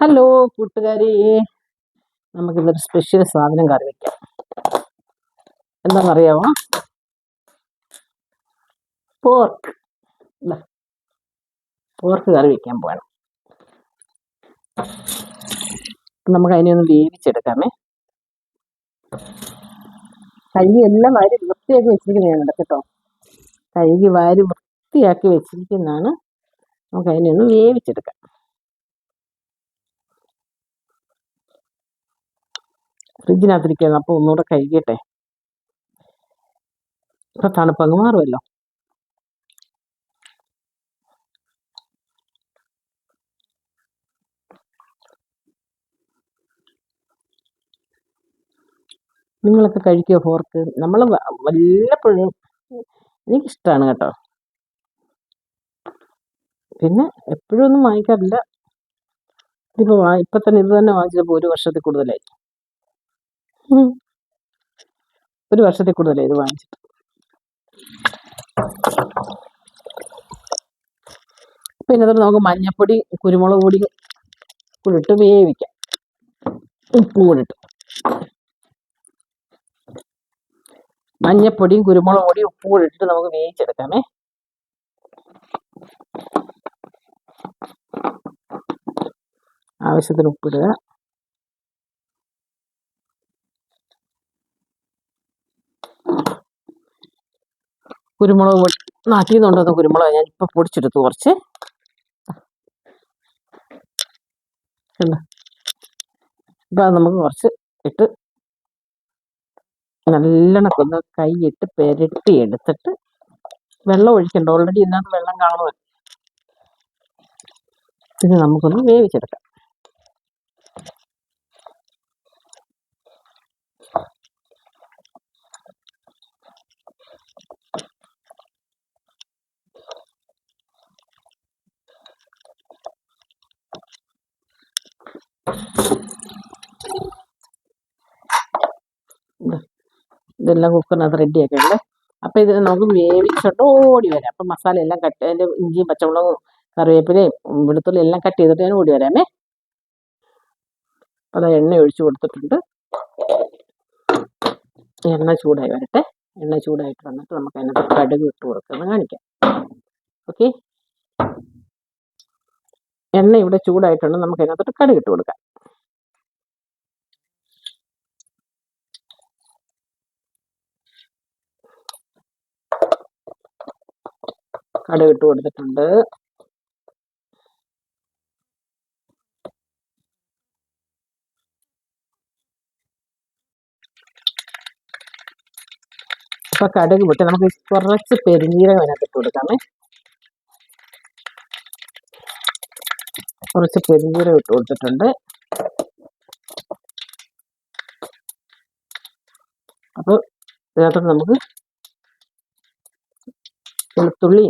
Hello കൂട്ടുകാരി. നമുക്കിന്നൊരു special സാധനം കറി വെക്കാം. എന്താണെന്നറിയാമോ പോർക്ക് പോർക്ക് കറി വെക്കാൻ പോകണം നമുക്ക് അതിനെ ഒന്ന് വേവിച്ചെടുക്കാമേ. കഴുകി എല്ലാം വാരി വൃത്തിയാക്കി വെച്ചിരിക്കുന്നതാണ് കേട്ടോ. കഴുകി വാരി വൃത്തിയാക്കി വെച്ചിരിക്കുന്നതാണ്. നമുക്ക് അതിനെ ഒന്ന് വേവിച്ചെടുക്കാം. ഫ്രിഡ്ജിനകത്തിരിക്കുന്നത് അപ്പോൾ ഒന്നുകൂടെ കഴുകിയട്ടെ. ഇപ്പൊ തണുപ്പങ്ങ് മാറുമല്ലോ. നിങ്ങളൊക്കെ കഴിക്കുക ഫോർക്ക്? നമ്മൾ വല്ലപ്പോഴും എനിക്കിഷ്ടമാണ് കേട്ടോ. പിന്നെ എപ്പോഴും ഒന്നും വാങ്ങിക്കാറില്ല. ഇതിപ്പോൾ വാ ഇപ്പം തന്നെ ഇത് തന്നെ വാങ്ങിച്ചപ്പോൾ ഒരു വർഷത്തിൽ കൂടുതലായി. ഒരു വർഷത്തിൽ കൂടുതലേ ഇത് വാങ്ങിച്ചിട്ട്? പിന്നെ അതുകൊണ്ട് നമുക്ക് മഞ്ഞപ്പൊടി കുരുമുളക് പൊടി കൂടി ഇട്ട് വേവിക്കാം. ഉപ്പും കൂടി ഇട്ട്. മഞ്ഞപ്പൊടിയും കുരുമുളക് പൊടിയും ഉപ്പും കൂടി ഇട്ടിട്ട് നമുക്ക് വേവിച്ചെടുക്കാമേ. ആവശ്യത്തിന് ഉപ്പിടുക. കുരുമുളക് നാട്ടിൽ നിന്ന് കൊണ്ടുവന്ന കുരുമുളക് ഞാൻ ഇപ്പം പൊടിച്ചെടുത്തു കുറച്ച്. ഇപ്പം അത് നമുക്ക് കുറച്ച് ഇട്ട് നല്ലോണം ഒന്ന് കൈയിട്ട് പെരട്ടി എടുത്തിട്ട് വെള്ളം ഒഴിക്കണ്ട. ഓൾറെഡി ഇതിനകത്ത് വെള്ളം കാണുമല്ലോ. ഇത് നമുക്കൊന്ന് വേവിച്ചെടുക്കാം. ഇതെല്ലാം കുക്കറിനകത്ത് റെഡിയാക്കി ഉണ്ടേ അപ്പം ഇത് നമുക്ക് വേവിച്ചിട്ട് ഓടി വരാം. അപ്പം മസാല എല്ലാം കട്ട് അതിന്റെ ഇഞ്ചിയും പച്ചമുളകും കറിവേപ്പിലയും വെളുത്തുള്ളി എല്ലാം കട്ട് ചെയ്തിട്ട് ഞാൻ ഓടി വരാമേ. അപ്പം അത് എണ്ണ ഒഴിച്ചു കൊടുത്തിട്ടുണ്ട്. എണ്ണ ചൂടായി വരട്ടെ. എണ്ണ ചൂടായിട്ട് വന്നിട്ട് നമുക്ക് അതിനകത്ത് കടുക് ഇട്ട് കൊടുക്കുന്നത് കാണിക്കാം. ഓക്കെ എണ്ണ ഇവിടെ ചൂടായിട്ടുണ്ട്. നമുക്ക് അതിനകത്തോട്ട് കടുക് ഇട്ട് കൊടുക്കാം. കടുക് ഇട്ട് കൊടുത്തിട്ടുണ്ട്. അപ്പൊ കടുക് വിട്ട് നമുക്ക് കുറച്ച് പെരുംജീരകം അതിനകത്ത് ഇട്ട് കൊടുക്കാമേ. കുറച്ച് പെരുംജീരകം ഇട്ട് കൊടുത്തിട്ടുണ്ട്. അപ്പോൾ ഇതിനകത്ത് നമുക്ക് വെളുത്തുള്ളി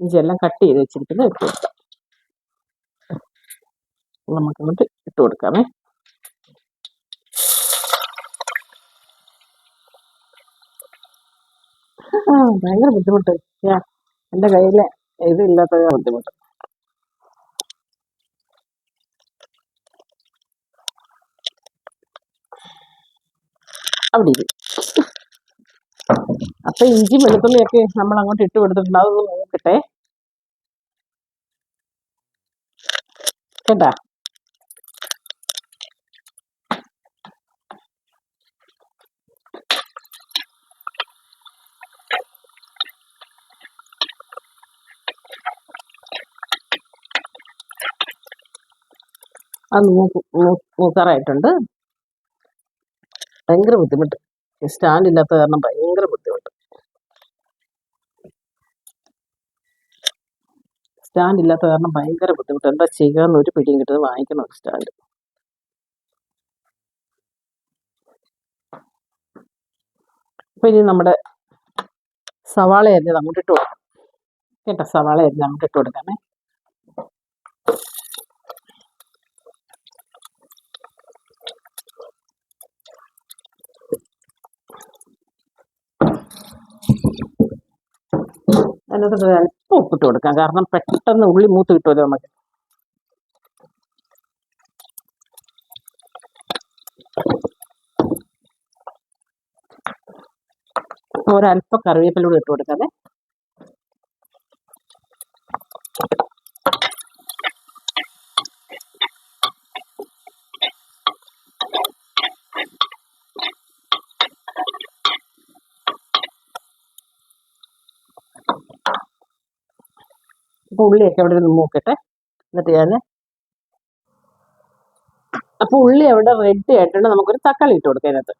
ഇഞ്ചി എല്ലാം കട്ട് ചെയ്ത് വെച്ചിരിക്കുന്നത് ഇട്ട് കൊടുക്കാം. നമുക്ക് അങ്ങോട്ട് ഇട്ട് കൊടുക്കാമേ ആ ഭയങ്കര ബുദ്ധിമുട്ട്. യാ എന്റെ കയ്യിൽ ഇത് ഇല്ലാത്തത് ബുദ്ധിമുട്ട്. അവിടെ ഇരി. അപ്പൊ ഇഞ്ചി വെളുത്തുള്ളിയൊക്കെ നമ്മൾ അങ്ങോട്ട് ഇട്ട് കൊടുത്തിട്ടുണ്ട്. അതൊന്ന് നോക്കട്ടെ കേട്ടാ? അത് നോക്കാറായിട്ടുണ്ട് ഭയങ്കര ബുദ്ധിമുട്ട്. സ്റ്റാൻഡ് ഇല്ലാത്ത കാരണം ഭയങ്കര ബുദ്ധിമുട്ട്. സ്റ്റാൻഡ് ഇല്ലാത്ത കാരണം ഭയങ്കര ബുദ്ധിമുട്ട്. എന്താ ചെയ്യാന്ന് ഒരു പിടിയും കിട്ടുന്നത് വാങ്ങിക്കണം ഒരു സ്റ്റാൻഡ് അപ്പൊ ഇനി നമ്മുടെ സവാള അരിഞ്ഞത് അങ്ങോട്ട് ഇട്ട് കൊടുക്കാം. കേട്ടോ സവാള അരിഞ്ഞ് അങ്ങോട്ട് ഇട്ട് കൊടുക്കാമേ. അതിനകത്ത് അല്പം ഉപ്പിട്ട് കൊടുക്കാം. കാരണം പെട്ടെന്ന് ഉള്ളി മൂത്ത് കിട്ടുമല്ലോ നമുക്ക്. ഒരല്പം കറിവേപ്പിലൂടെ ഇട്ട് കൊടുക്കാതെ അപ്പൊ ഉള്ളിയൊക്കെ അവിടെ നിന്ന് എന്നിട്ട് ഞാൻ അപ്പൊ ഉള്ളി അവിടെ റെഡി ആയിട്ടുണ്ട്. നമുക്കൊരു തക്കാളി ഇട്ട് കൊടുക്കാം അതിനകത്ത്.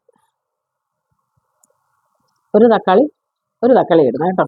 ഒരു തക്കാളി ഒരു തക്കാളി ഇടണം കേട്ടോ.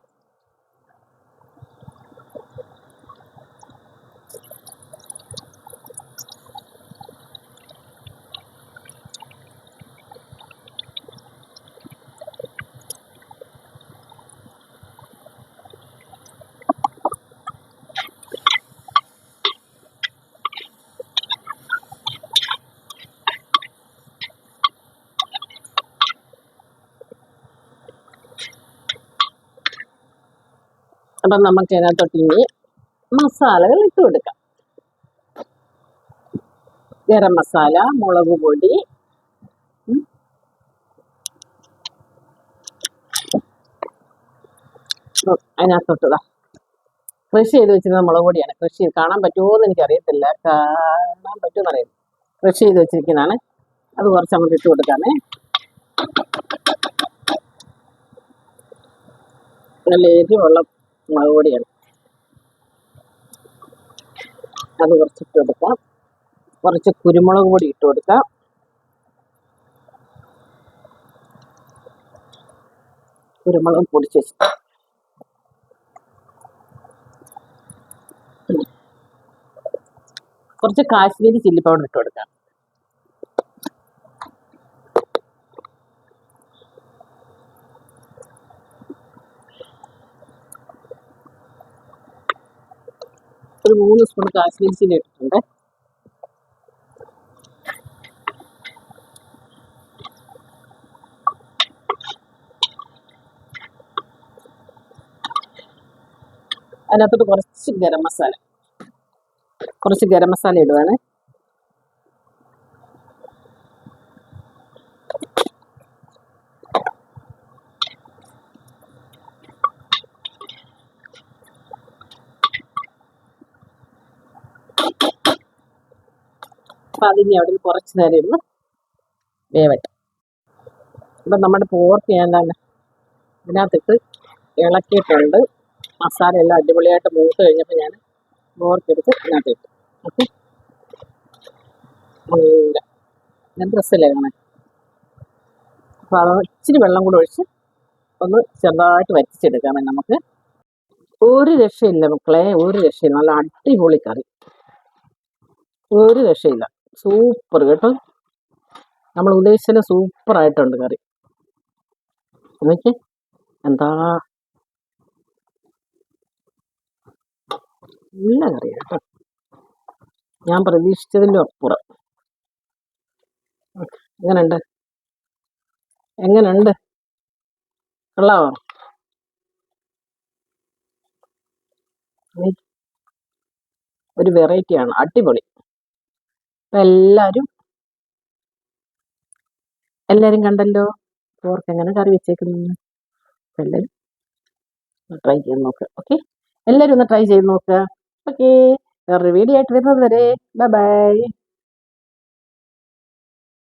അപ്പം നമുക്ക് ഇതിനകത്തോട്ട് ഇനി മസാലകൾ ഇട്ട് കൊടുക്കാം. ഗരം മസാല മുളക് പൊടി ഉം. ഉം, അതിനകത്തോട്ട് കൃഷി ചെയ്ത് വെച്ചിരുന്ന മുളക് പൊടിയാണ്. കൃഷി കാണാൻ പറ്റുമോ എന്ന് എനിക്കറിയത്തില്ല. കാണാൻ പറ്റുമെന്ന് അറിയാം കൃഷി ചെയ്ത് വെച്ചിരിക്കുന്നതാണ്. അത് കുറച്ച് അങ്ങോട്ട് ഇട്ട് കൊടുക്കാമേ. നല്ല എരിവുള്ള മുളക് പൊടിയാണ് അത് കുറച്ച് ഇട്ട് കൊടുക്കാം. കുറച്ച് കുരുമുളക് പൊടി ഇട്ട് കൊടുക്കാം. കുരുമുളക് പൊടിച്ച് കുറച്ച് കാശ്മീരി ചില്ലി പൗഡർ ഇട്ട് കൊടുക്കാം. ഒരു മൂന്ന് സ്പൂൺ കാശ്മീരി ചില്ലി ഇട്ടിട്ടുണ്ട് അതിനകത്തോട്ട് കുറച്ച് ഗരം മസാല. കുറച്ച് ഗരം മസാല ഇടുവാണ്. അപ്പം അതിന് അവിടെ കുറച്ച് നേരം ഇരുന്ന് വേവട്ടെ. അപ്പം നമ്മുടെ പോർക്ക് ഞാൻ തന്നെ ഇതിനകത്തിട്ട് ഇളക്കിയിട്ടുണ്ട്. മസാല എല്ലാം അടിപൊളിയായിട്ട് മൂത്ത് കഴിഞ്ഞപ്പോൾ ഞാൻ പോർക്കെടുത്ത് ഇതിനകത്ത് ഇട്ടു ഓക്കെ? ഞാൻ ഡ്രസ്സല്ലേ കാണാൻ? അപ്പോൾ അത് ഇച്ചിരി വെള്ളം കൂടെ ഒഴിച്ച് ഒന്ന് ചെറുതായിട്ട് വറ്റിച്ചെടുക്കാമേ നമുക്ക്. ഒരു രക്ഷയില്ല മക്കളെ ഒരു രക്ഷയില്ല. നല്ല അടിപൊളി കറി. ഒരു രക്ഷയില്ല. സൂപ്പർ കേട്ടോ. നമ്മൾ ഉദ്ദേശിച്ചത് സൂപ്പർ ആയിട്ടുണ്ട് കറി. എന്താ? നല്ല കറി കേട്ടോ. ഞാൻ പ്രതീക്ഷിച്ചതിന്റെ അപ്പുറം. എങ്ങനെയുണ്ട്? എങ്ങനെയുണ്ട്? കൊള്ളാവോ? ഒരു വെറൈറ്റിയാണ് അടിപൊളി. എല്ലാവരും എല്ലാവരും കണ്ടല്ലോ? പോർക്ക് എങ്ങനെ കറി വെച്ചേക്കുന്നു? എല്ലാവരും ട്രൈ ചെയ്ത് നോക്കുക ഓക്കെ എല്ലാവരും ഒന്ന് ട്രൈ ചെയ്ത് നോക്കുക ഓക്കെ വേറൊരു വീഡിയോ ആയിട്ട് വരുന്നത് വരെ ബൈ ബൈ